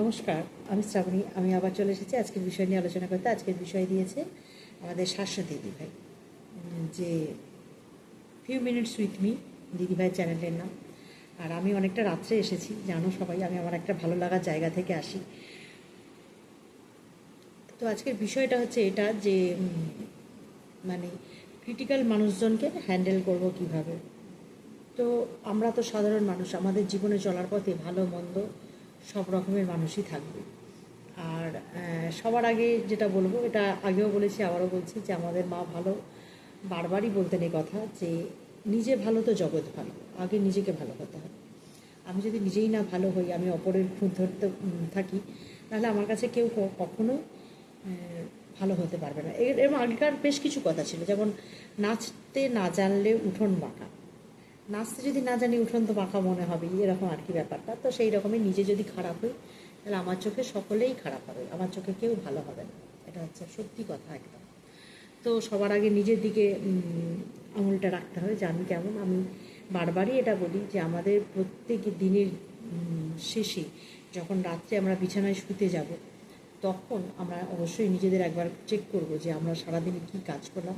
নমস্কার, আমি শ্রাবণী। আমি আবার চলে এসেছি আজকের বিষয় নিয়ে আলোচনা করতে। আজকের বিষয় দিয়েছে আমাদের শাশ্বতী দিদিভাই, যে ফিউ মিনিটস উইথ মি দিদিভাই চ্যানেলের নাম। আর আমি অনেকটা রাত্রে এসেছি, জানো সবাই, আমি আমার একটা ভালো লাগার জায়গা থেকে আসি। তো আজকের বিষয়টা হচ্ছে এটা যে মানে ক্রিটিক্যাল মানুষজনকে হ্যান্ডেল করব কীভাবে? তো আমরা তো সাধারণ মানুষ, আমাদের জীবনে চলার পথে ভালো, মন্দ সব রকমের মানুষই থাকবে। আর সবার আগে যেটা বলব, এটা আগেও বলেছি, আবারও বলছি যে আমাদের মা ভালো বারবারই বলতেন এই কথা যে নিজে ভালো তো জগৎ ভালো, আগে নিজেকে ভালো হতে হবে। আমি যদি নিজেই না ভালো হই, আমি অপরের খুঁত ধরতে থাকি, তাহলে আমার কাছে কেউ কখনো ভালো হতে পারবে না। এর আগেকার বেশ কিছু কথা ছিল, যেমন, নাচতে না জানলে উঠোন বাঁকা। নাচতে যদি না জানি উঠোন তো বাঁকা মনে হবে, এরকম আর কি ব্যাপারটা। তো সেই রকমই নিজে যদি খারাপ হই, তাহলে আমার চোখে সকলেই খারাপ হবে, আমার চোখে কেউ ভালো হবে না। এটা হচ্ছে সত্যি কথা একদম। তো সবার আগে নিজের দিকে আঙুলটা রাখতে হবে যে আমি কেমন। আমি বারবারই এটা বলি যে আমাদের প্রত্যেক দিনের শেষে যখন রাত্রে আমরা বিছানায় শুতে যাব, তখন আমরা অবশ্যই নিজেদের একবার চেক করব যে আমরা সারাদিনে কী কাজ করলাম,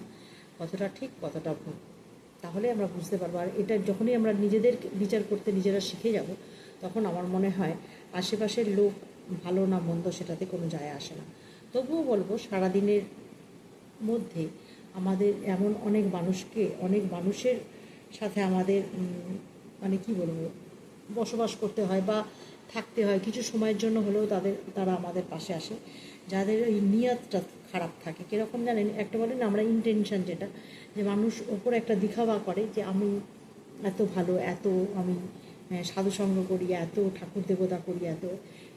কতটা ঠিক, কতটা ভুল। তাহলে আমরা বুঝতে পারব। আর এটা যখনই আমরা নিজেদের বিচার করতে নিজেরা শিখে যাব, তখন আমার মনে হয় আশেপাশের লোক ভালো না মন্দ সেটাতে কোনো যায় আসে না। তবুও বলব, সারাদিনের মধ্যে আমাদের এমন অনেক মানুষকে, অনেক মানুষের সাথে আমাদের মানে কি বলব, বসবাস করতে হয় বা থাকতে হয়। কিছু সময়ের জন্য হলেও তাদের, তারা আমাদের পাশে আসে। যাদের ওই নিয়াতটা খারাপ থাকে। কীরকম জানেন? একটা বলেন আমরা ইন্টেনশন যেটা যে মানুষ ওপর একটা দিখাওয়া করে যে আমি এত ভালো এত আমি আহ, সাধুসঙ্গ করি এত ঠাকুর দেবতা করি এত।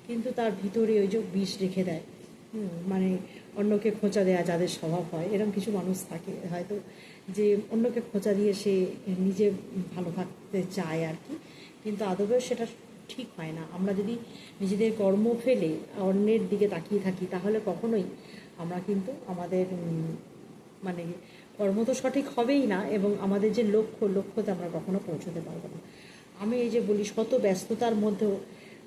কিন্তু তার ভিতরে ওই যে বিষ রেখে দেয়। মানে অন্যকে খোঁচা দেয়া যাদের স্বভাব হয় এরকম কিছু মানুষ থাকে হয়তো যে অন্যকে খোঁচা দিয়ে সে নিজে ভালো থাকতে চায় আর কি। কিন্তু আদবেও সেটা ঠিক হয় না। আমরা যদি নিজেদের কর্ম ফেলে অন্যের দিকে তাকিয়ে থাকি তাহলে কখনোই আমরা কিন্তু আমাদের মানে কর্ম তো সঠিক হবেই না এবং আমাদের যে লক্ষ্য, লক্ষ্যতে আমরা কখনো পৌঁছতে পারব না। আমি এই যে বলি, শত ব্যস্ততার মধ্যেও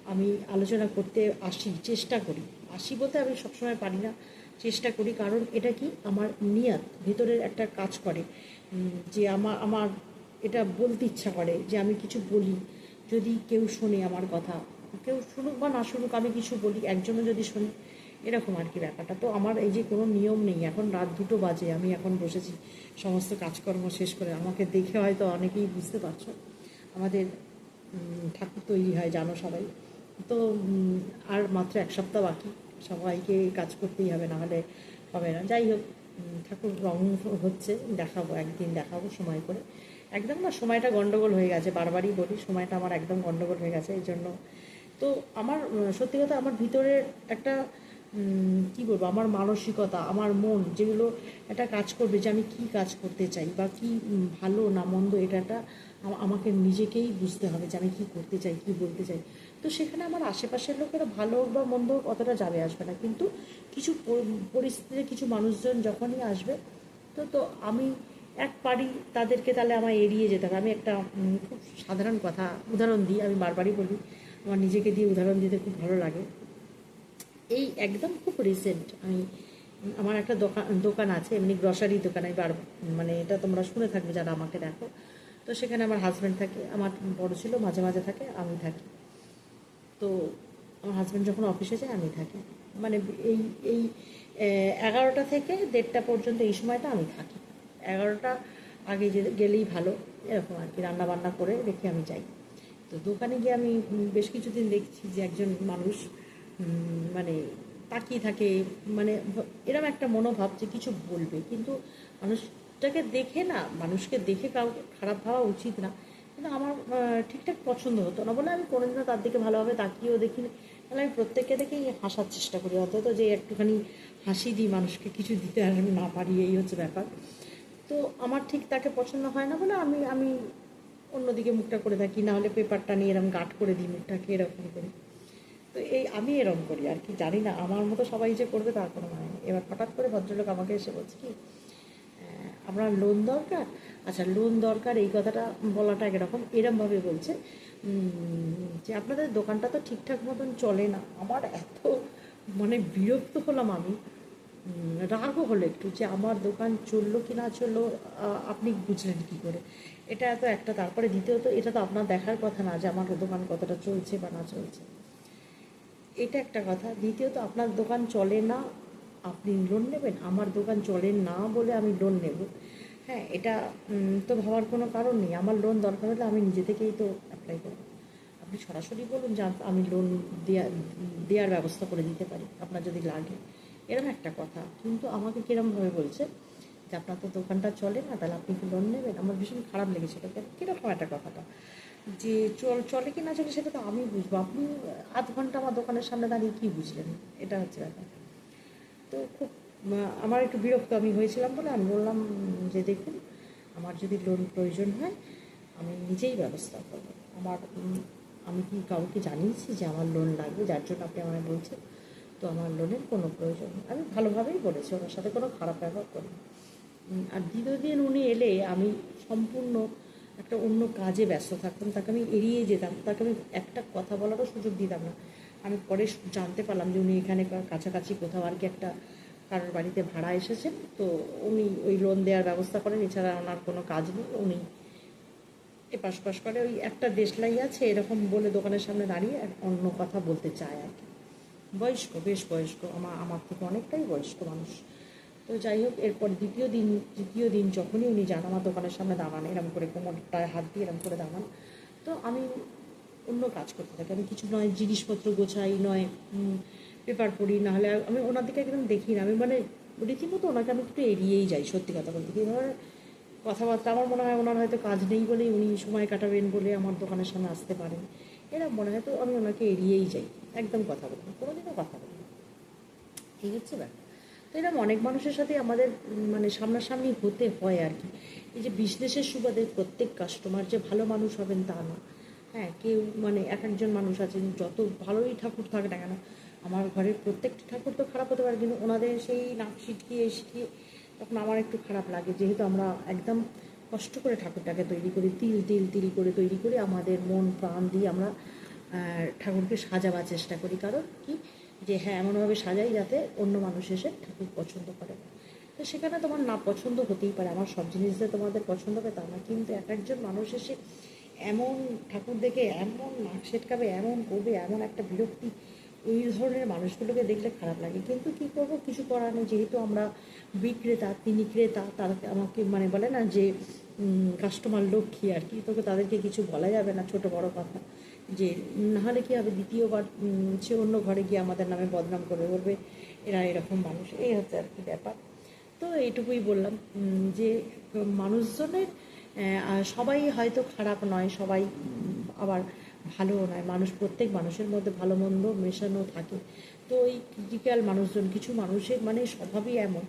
আমি আলোচনা করতে আসি, চেষ্টা করি। আসি বলতে আমি সবসময় পারি না, চেষ্টা করি। কারণ এটা কি? আমার নিয়াত, ভিতরের একটা কাজ করে। যে আমার আমার এটা বলতে ইচ্ছা করে যে আমি কিছু বলি, যদি কেউ শোনে আমার কথা। কেউ শুনুক বা না শুনুক, আমি কিছু বলি, একজনও যদি শোনে এরকম আর কি ব্যাপারটা। তো আমার এই যে কোনো নিয়ম নেই, এখন রাত দুটো বাজে, আমি এখন বসেছি, সমস্ত কাজকর্ম শেষ করে, আমাকে দেখে হয়তো অনেকেই বুঝতে পারছ, আমাদের ঠাকুর তৈরি হয়, জানো সবাই। তো আর মাত্র এক সপ্তাহ বাকি, সবাইকে কাজ করতেই হবে না হলে হবে না। যাই হোক ঠাকুর রং হচ্ছে, দেখাবো, একদিন দেখাবো সময় করে। একদম না, সময়টা গন্ডগোল হয়ে গেছে, বারবারই বলি, সময়টা আমার একদম গন্ডগোল হয়ে গেছে, এই জন্য। তো আমার সত্যি কথা, আমার ভিতরের একটা কি বলব, আমার মানসিকতা, আমার মন, যেগুলো একটা কাজ করবে যে আমি কি কাজ করতে চাই বা কি ভালো না মন্দ, এটা একটা আমাকে নিজেকেই বুঝতে হবে যে আমি কি করতে চাই, কি বলতে চাই। তো সেখানে আমার আশেপাশের লোকেরা ভালো বা মন্দ অতটা যাবে আসবে না। কিন্তু কিছু পরিস্থিতিতে কিছু মানুষজন যখনই আসবে, তো তো আমি এক পারি তাদেরকে তাহলে আমার এড়িয়ে যেতে হবে। আমি একটা খুব সাধারণ কথা, উদাহরণ দিই, আমি বারবারই বলি, আমার নিজেকে দিয়ে উদাহরণ দিতে খুব ভালো লাগে। এই একদম খুব রিসেন্ট আমি, আমার একটা দোকান দোকান আছে, এমনি গ্রসারি দোকান, আমি বার মানে এটা তোমরা শুনে থাকবে যারা আমাকে দেখো। তো সেখানে আমার হাজব্যান্ড থাকে, আমার বড় ছিল মাঝে মাঝে থাকে, আমি থাকি। তো আমার হাজব্যান্ড যখন অফিসে যায়, আমি থাকি। মানে এই এই এগারোটা থেকে দেড়টা পর্যন্ত এই সময়টা আমি থাকি। এগারোটা আগে গেলেই ভালো, এরকম আর কি রান্না বান্না করে রেখে আমি যাই। তো দোকানে গিয়ে আমি বেশ কিছুদিন দেখছি যে একজন মানুষ মানে তাকিয়ে থাকে মানে এরম একটা মনোভাব যে কিছু বলবে। কিন্তু মানুষটাকে দেখে না, মানুষকে দেখে কাউকে খারাপ ভাবা উচিত না। কিন্তু আমার ঠিকঠাক পছন্দ হতো না বলে আমি কোনোদিনও তার দিকে ভালোভাবে তাকিয়েও দেখিনি। তাহলে আমি প্রত্যেককে দেখেই হাসার চেষ্টা করি, অন্তত যে একটুখানি হাসি দিই মানুষকে, কিছু দিতে আর না পারি, এই হচ্ছে ব্যাপার। তো আমার ঠিক তাকে পছন্দ হয় না বলে আমি আমি অন্যদিকে মুখটা করে থাকি, না হলে পেপারটা নিয়ে এরকম গাঢ় করে দিই মুখটাকে, এরকম করি। তো এই আমি এরম করি আর কি, জানি না, আমার মতো সবাই যে করবে তার কোনো মানে এবার হঠাৎ করে ভদ্রলোক আমাকে এসে বলছে কি আমরা লোন দরকার? আচ্ছা লোন দরকার, এই কথাটা বলাটা একরকম। এরমভাবে বলছে যে আপনাদের দোকানটা তো ঠিকঠাক মতন চলে না। আমার এত মানে বিরক্ত হলাম আমি। রাগও হলো একটু যে আমার দোকান চলল কি না চলল আপনি বুঝলেন কি করে? এটা তো একটা, তারপরে দ্বিতীয়ত, এটা তো আপনার দেখার কথা না যে আমার দোকান কতটা চলছে বা না চলছে। এটা একটা কথা। দ্বিতীয়ত, আপনার দোকান চলে না, আপনি লোন নেবেন? আমার দোকান চলে না বলে আমি লোন নেব। হ্যাঁ এটা তো ভাবার কোনো কারণ নেই। আমার লোন দরকার হলে আমি নিজে থেকেই তো অ্যাপ্লাই করব। আপনি সরাসরি বলুন যে আমি লোন দেওয়া দেওয়ার ব্যবস্থা করে দিতে পারি, আপনার যদি লাগে। এরকম একটা কথা। কিন্তু আমাকে কীরকমভাবে বলছে যে আপনার তো দোকানটা চলে না, তাহলে আপনি কি লোন নেবেন? আমার ভীষণ খারাপ লেগেছিল কীরকম একটা কথাটা? যে চল, চলে কি না চলে সেটা তো আমি বুঝব। আপনি আধ ঘণ্টা আমার দোকানের সামনে দাঁড়িয়ে কী বুঝলেন? এটা হচ্ছে ব্যাপার। তো খুব আমার একটু বিরক্ত আমি হয়েছিলাম বলে আমি বললাম যে দেখুন, আমার যদি লোন প্রয়োজন হয়, আমি নিজেই ব্যবস্থা করব। আমার আমি কি কাউকে জানিয়েছি যে আমার লোন লাগবে? যার জন্য আপনি আমায় বলছেন, তো আমার লোনের কোনো প্রয়োজন নেই। আমি ভালোভাবেই বলেছি, ওনার সাথে কোনো খারাপ ব্যবহার করিনি। আর দ্বিতীয় দিন উনি এলে আমি সম্পূর্ণ একটা অন্য কাজে ব্যস্ত থাকতাম, তাকে আমি এড়িয়ে যেতাম, তাকে আমি একটা কথা বলারও সুযোগ দিতাম না। আমি পরে জানতে পারলাম যে উনি এখানে কাছাকাছি কোথাও আর কি একটা কারোর বাড়িতে ভাড়া এসেছেন, তো উনি ওই লোন দেওয়ার ব্যবস্থা করেন, এছাড়া ওনার কোনো কাজ নেই, উনি এপাশ পাশ করে ওই একটা দেশলাই আছে, এরকম বলে দোকানের সামনে দাঁড়িয়ে অন্য কথা বলতে চায় আর কি। বয়স্ক, বেশ বয়স্ক আমার আমার থেকে অনেকটাই বয়স্ক মানুষ। তো যাই হোক, এরপর দ্বিতীয় দিন তৃতীয় দিন যখনই উনি যান আমার দোকানের সামনে দাঁড়ান, এরম করে কোমরটায় হাত দিয়ে এরম করে দাঁড়ান, তো আমি অন্য কাজ করতে থাকি। আমি কিছু নয়, জিনিসপত্র গোছাই, নয় পেপার পড়ি, নাহলে আমি ওনার দিকে একদম দেখি না। আমি মানে রীতিমতো ওনাকে আমি একটু এড়িয়েই যাই, সত্যি কথা বলতে। কি ধর কথাবার্তা, আমার মনে হয় ওনার হয়তো কাজ নেই বলেই উনি সময় কাটাবেন বলে আমার দোকানের সামনে আসতে পারেন। এরকম মনে হয়, তো আমি ওনাকে এড়িয়েই যাই, একদম কথা বলি না, কোনোদিনও কথা বলি না। এই হচ্ছে ব্যাপার তো এরকম অনেক মানুষের সাথে আমাদের মানে সামনাসামনি হতে হয় আর কি। এই যে বিজনেসের সুবাদে প্রত্যেক কাস্টমার যে ভালো মানুষ হবেন তা না। হ্যাঁ কেউ মানে এক একজন মানুষ আছেন, যত ভালোই ঠাকুর থাকে না কেন, আমার ঘরের প্রত্যেকটি ঠাকুর তো খারাপ হতে পারে, কিন্তু ওনাদের সেই নাক সিটকিয়ে সিটকিয়ে তখন আমার একটু খারাপ লাগে। যেহেতু আমরা একদম কষ্ট করে ঠাকুরটাকে তৈরি করি, তিল তিল তিল করে তৈরি করি, আমাদের মন, প্রাণ দিয়ে আমরা ঠাকুরকে সাজাবার চেষ্টা করি। কারণ কি? যে হ্যাঁ এমনভাবে সাজাই যাতে অন্য মানুষ এসে ঠাকুর পছন্দ করে। তো সেখানে তোমার না পছন্দ হতেই পারে। আমার সব জিনিস যে তোমাদের পছন্দ হবে তা না। কিন্তু এক একজন মানুষ এসে এমন ঠাকুর দেখে, এমন নাক সেটকাবে, এমন করবে, এমন একটা বিরক্তি ওই ধরনের মানুষগুলোকে দেখলে খারাপ লাগে। কিন্তু কি করব? কিছু করার নেই। যেহেতু আমরা বিক্রেতা, তিনি ক্রেতা তাদেরকে আমাকে মানে বলে না যে কাস্টমার লক্ষ্মী আর কি, তোকে তাদেরকে কিছু বলা যাবে না, ছোট বড় কথা। যে নাহলে কি হবে দ্বিতীয়বার সে অন্য ঘরে গিয়ে আমাদের নামে বদনাম করবে এরা এরকম মানুষ। এই হচ্ছে আর কি ব্যাপার। তো এইটুকুই বললাম যে মানুষজনের সবাই হয়তো খারাপ নয়, সবাই আবার ভালোও নয়। মানুষ, প্রত্যেক মানুষের মধ্যে ভালো মন্দ মেশানো থাকে। তো ওই ক্রিটিক্যাল মানুষজন, কিছু মানুষের মানে স্বভাবই এমন,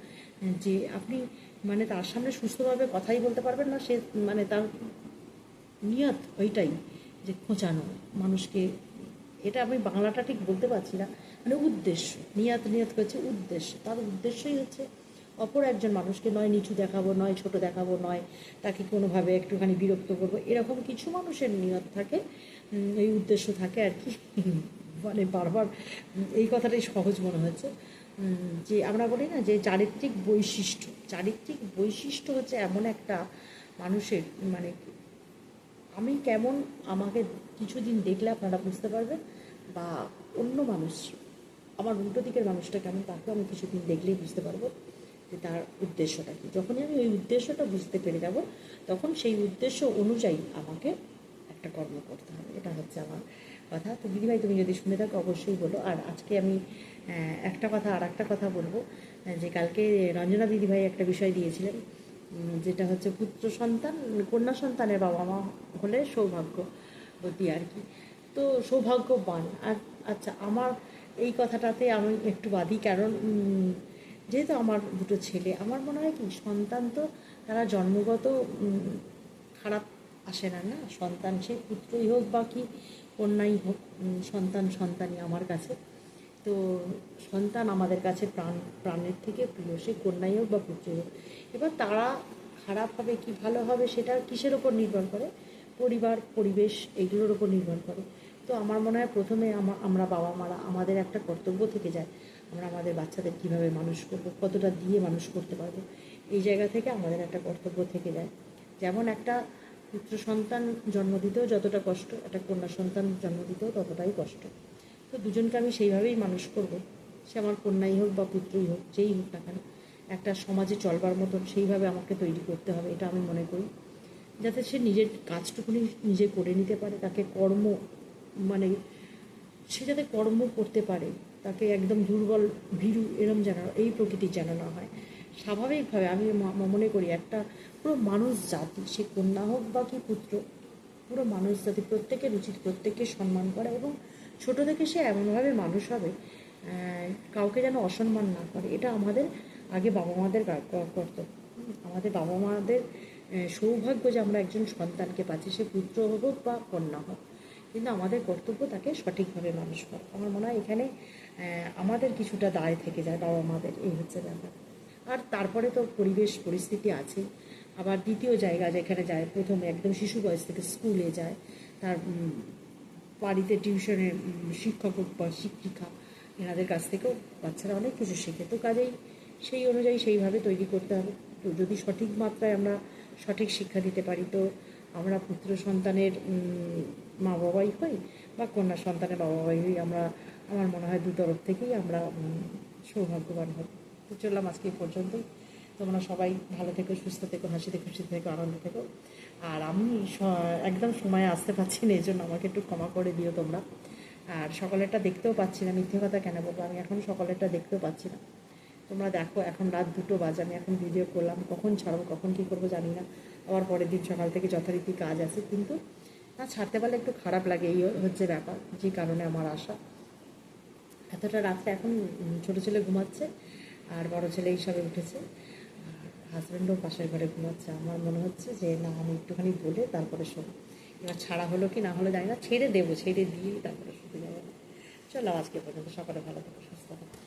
যে আপনি মানে তার সামনে সুস্থভাবে কথাই বলতে পারবেন না, সে মানে তার নিয়ত ওইটাই। যে খোঁচানো মানুষকে, এটা আমি বাংলাটা ঠিক বলতে পারছি না মানে উদ্দেশ্য, নিয়াত নিয়ত করছে উদ্দেশ্য। তার উদ্দেশ্যই হচ্ছে অপর একজন মানুষকে নয়, নিচু দেখাবো, নয়, ছোট দেখাবো, নয়, তাকে কোনোভাবে একটুখানি বিরক্ত করব। এরকম কিছু মানুষের নিয়ত থাকে এই উদ্দেশ্য থাকে আর কি। মানে বারবার এই কথাটাই সহজ মনে হচ্ছে যে আমরা বলি না যে চারিত্রিক বৈশিষ্ট্য চারিত্রিক বৈশিষ্ট্য হচ্ছে এমন একটা মানুষের মানে আমি কেমন আমাকে কিছুদিন দেখলে আপনারা বুঝতে পারবেন, বা অন্য মানুষ, আমার উল্টো দিকের মানুষটা কেমন তাকে আমি কিছুদিন দেখলেই বুঝতে পারব যে তার উদ্দেশ্যটা কী। যখনই আমি ওই উদ্দেশ্যটা বুঝতে পেরে যাব, তখন সেই উদ্দেশ্য অনুযায়ী আমাকে একটা কর্ম করতে হবে। এটা হচ্ছে আমার কথা। তো দিদিভাই, তুমি যদি শুনে থাকো, অবশ্যই বলো। আর আজকে আমি একটা কথা আর একটা কথা বলব, যে কালকে রঞ্জনা দিদিভাই একটা বিষয় দিয়েছিলেন। যেটা হচ্ছে পুত্র সন্তান, কন্যা সন্তানের বাবা মা হলে সৌভাগ্যবতী আর কি। তো সৌভাগ্যবান। আর আচ্ছা আমার এই কথাটাতে আমি একটু বাদী, কারণ যেহেতু আমার দুটো ছেলে, আমার মনে হয় কি, সন্তান তো তারা জন্মগত খারাপ আসে না না? সন্তান সে পুত্রই হোক বা কি, কন্যাই হোক সন্তান সন্তানই আমার কাছে। তো সন্তান আমাদের কাছে প্রাণ, প্রাণের থেকে প্রিয়, সে কন্যাই হোক বা পুত্রই হোক। এবার তারা খারাপ হবে কি ভালো হবে সেটা কিসের ওপর নির্ভর করে? পরিবার, পরিবেশ এইগুলোর ওপর নির্ভর করে। তো আমার মনে হয় প্রথমে আমা- আমরা বাবা মারা আমাদের একটা কর্তব্য থেকে যায়। আমরা আমাদের বাচ্চাদের কীভাবে মানুষ করব, কতটা দিয়ে মানুষ করতে পারব? এই জায়গা থেকে আমাদের একটা কর্তব্য থেকে যায়। যেমন একটা পুত্র সন্তান জন্ম দিতেও যতটা কষ্ট, একটা কন্যা সন্তান জন্ম দিতেও ততটাই কষ্ট। তো দুজনকে আমি সেইভাবেই মানুষ করব। সে আমার কন্যাই হোক বা পুত্রই হোক, যেই হোক না কেন, একটা সমাজে চলবার মতন সেইভাবে আমাকে তৈরি করতে হবে, এটা আমি মনে করি। যাতে সে নিজের কাজটুকুনি নিজে করে নিতে পারে, তাকে কর্ম মানে সে যাতে কর্ম করতে পারে, তাকে একদম দুর্বল ভীরু এরম যেন, এই প্রকৃতির যেন না হয়। স্বাভাবিকভাবে আমি মনে করি একটা পুরো মানুষ জাতি, সে কন্যা হোক বা কি পুত্র, পুরো মানুষ জাতি প্রত্যেকের উচিত প্রত্যেককে সম্মান করা এবং ছোট থেকে সে এমনভাবে মানুষ হবে কাউকে যেন অসম্মান না করে। এটা আমাদের আগে বাবা মাদের কর্তব্য। আমাদের বাবা মাদের সৌভাগ্য যে আমরা একজন সন্তানকে পাচ্ছি, সে পুত্র হোক বা কন্যা হোক। কিন্তু আমাদের কর্তব্য তাকে সঠিকভাবে মানুষ করা। আমার মনে হয় এখানে আমাদের কিছুটা দায় থেকে যায় বাবা মাদের এই হচ্ছে ব্যাপার। আর তারপরে তো পরিবেশ, পরিস্থিতি আছে। আবার দ্বিতীয় জায়গা যেখানে যায়, প্রথমে একদম শিশু বয়স থেকে স্কুলে যায়, তার বাড়িতে টিউশনে শিক্ষক বা শিক্ষিকা, এনাদের কাছ থেকেও বাচ্চারা অনেক কিছু শেখে। তো কাজেই সেই অনুযায়ী সেইভাবে তৈরি করতে হবে। তো যদি সঠিক মাত্রায় আমরা সঠিক শিক্ষা দিতে পারি, তো আমরা পুত্র সন্তানের মা বাবাই হই বা কন্যা সন্তানের বাবা বাবাই হই, আমরা, আমার মনে হয় দু তরফ থেকেই আমরা সৌভাগ্যবান হব। তো চললাম আজকে এই পর্যন্তই। তোমরা সবাই ভালো থেকো, সুস্থ থেকো, হাসি হাসিতে খুশি থেকো, আনন্দ থেকো। আর আমি একদম সময়ে আসতে পারছি না, এই জন্য আমাকে একটু ক্ষমা করে দিও তোমরা। আর সকালেরটা দেখতেও পাচ্ছি না, মিথ্যে কথা কেন বলব? আমি এখন সকালেরটা দেখতেও পাচ্ছি না। তোমরা দেখো, এখন রাত দুটো বাজে, আমি এখন ভিডিও করলাম, কখন ছাড়বো, কখন কী করব জানি না। আবার পরের দিন সকাল থেকে যথারীতি কাজ আছে, কিন্তু না, ছাড়তে পারলে একটু খারাপ লাগে, এই হচ্ছে ব্যাপার, যে কারণে আমার আশা। এতটা রাত্রে এখন ছোটো ছেলে ঘুমাচ্ছে, আর বড় ছেলে হিসাবে উঠেছে। হাজব্যান্ডও পাশের ঘরে ঘুমাচ্ছে। আমার মনে হচ্ছে যে, না, আমি একটুখানি বলে তারপরে শোবো। এবার ছাড়া হলো কি, না হলো জানি না, ছেড়ে দেবো, ছেড়ে দিয়ে তারপরে শুতে যাব। চলো আজকে পর্যন্ত সকালে ভালো থাকো, সুস্থ থাকো।